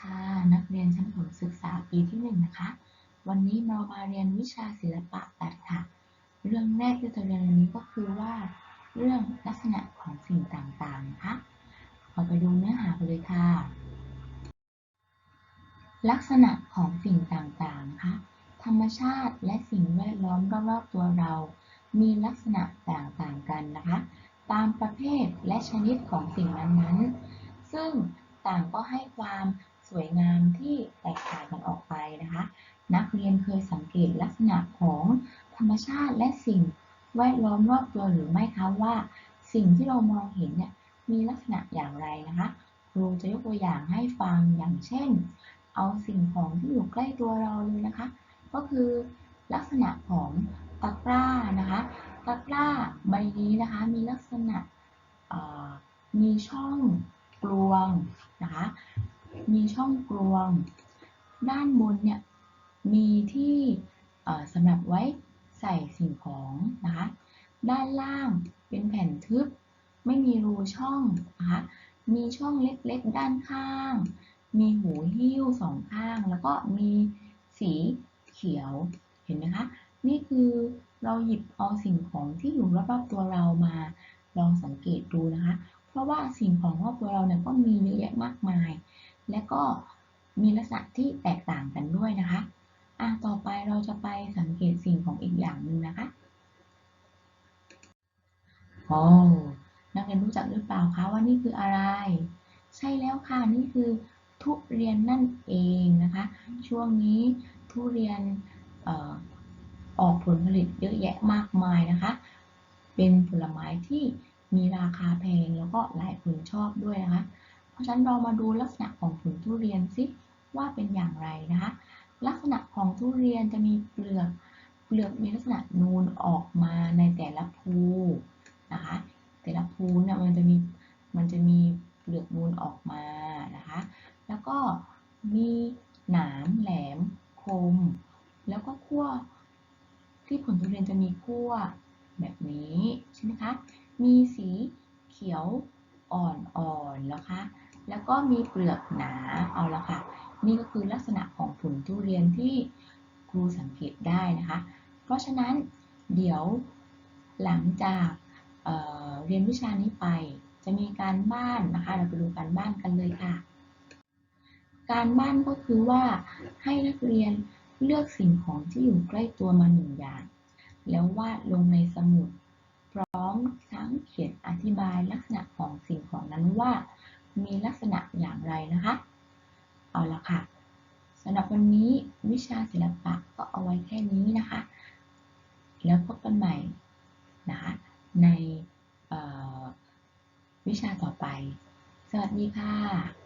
ค่ะ นักเรียนชั้นประถมศึกษาปีที่หนึ่งนะคะ วันนี้เรามาเรียนวิชาศิลปะตัดค่ะ เรื่องแรกที่จะเรียนวันนี้ก็คือว่า เรื่องลักษณะของสิ่งต่างๆนะคะเราไปดูเนื้อหากันเลยค่ะ ลักษณะของสิ่งต่างๆนะคะธรรมชาติและสิ่งแวดล้อมรอบๆตัวเรา มีลักษณะต่างๆกันนะคะ ตามประเภทและชนิดของสิ่งนั้นๆ ซึ่งต่างก็ให้ความ สวยงามที่แตกต่างกันออกไปนะคะ นักเรียนเคยสังเกตลักษณะของธรรมชาติและสิ่งแวดล้อมรอบตัวหรือไม่คะว่า สิ่งที่เรามองเห็นเนี่ยมีลักษณะอย่างไรนะคะครูจะยกตัวอย่างให้ฟังอย่างเช่น เอาสิ่งของที่อยู่ใกล้ตัวเราเลยนะคะ ก็คือลักษณะของตะกร้านะคะตะกร้าใบนี้นะคะมีลักษณะมีช่องกลวงนะคะ มีช่องกลวง ด้านบนเนี่ยมีที่สำหรับไว้ใส่สิ่งของนะคะ ด้านล่างเป็นแผ่นทึบ ไม่มีรูช่องนะคะ มีช่องเล็กๆด้านข้าง มีหูหิ้วสองข้าง แล้วก็มีสีเขียว เห็นไหมคะ นี่คือเราหยิบเอาสิ่งของที่อยู่รอบๆตัวเรามา ลองสังเกตดูนะคะ เพราะว่าสิ่งของรอบตัวเราเนี่ยก็มีเยอะแยะมากมาย และก็มีลักษณะที่แตกต่างกันด้วยนะคะอะต่อไปเราจะไปสังเกตสิ่งของอีกอย่างหนึ่งนะคะโอ้นักเรียนรู้จักหรือเปล่าคะว่านี่คืออะไร ใช่แล้วค่ะนี่คือทุเรียนนั่นเองนะคะ ช่วงนี้ทุเรียนออออกผลผลิตเยอะแยะมากมายนะคะ เป็นผลไม้ที่มีราคาแพงแล้วก็หลายคนชอบด้วยนะคะ เพราะฉะนั้นเรามาดูลักษณะของผลทุเรียนสิว่าเป็นอย่างไรนะคะ ลักษณะของทุเรียนจะมีเปลือกเปลือกมีลักษณะนูนออกมาในแต่ละภูนะคะแต่ละภูเนี่ยมันจะมีมันจะมีเปลือกนูนออกมานะคะ แล้วก็มีหนามแหลมคม แล้วก็ขั้วที่ผลทุเรียนจะมีขั้วแบบนี้ใช่ไหมคะ มีสีเขียวอ่อนๆแล้วคะ แล้วก็มีเปลือกหนาเอาละค่ะ นี่ก็คือลักษณะของผลทุเรียนที่ครูสังเกตได้นะคะ เพราะฉะนั้นเดี๋ยวหลังจากเเรียนวิชานี้ไป จะมีการบ้านนะคะ เราไปดูการบ้านกันเลยค่ะ การบ้านก็คือว่าให้นักเรียนเลือกสิ่งของที่อยู่ใกล้ตัวมาหนึ่งอย่าง แล้ววาดลงในสมุด พร้อมทั้งเขียนอธิบายลักษณะของสิ่งของนั้นว่า มีลักษณะอย่างไรนะคะ เอาละค่ะสำหรับวันนี้วิชาศิลปะก็เอาไว้แค่นี้นะคะ แล้วพบกันใหม่นะคะในวิชาต่อไป สวัสดีค่ะ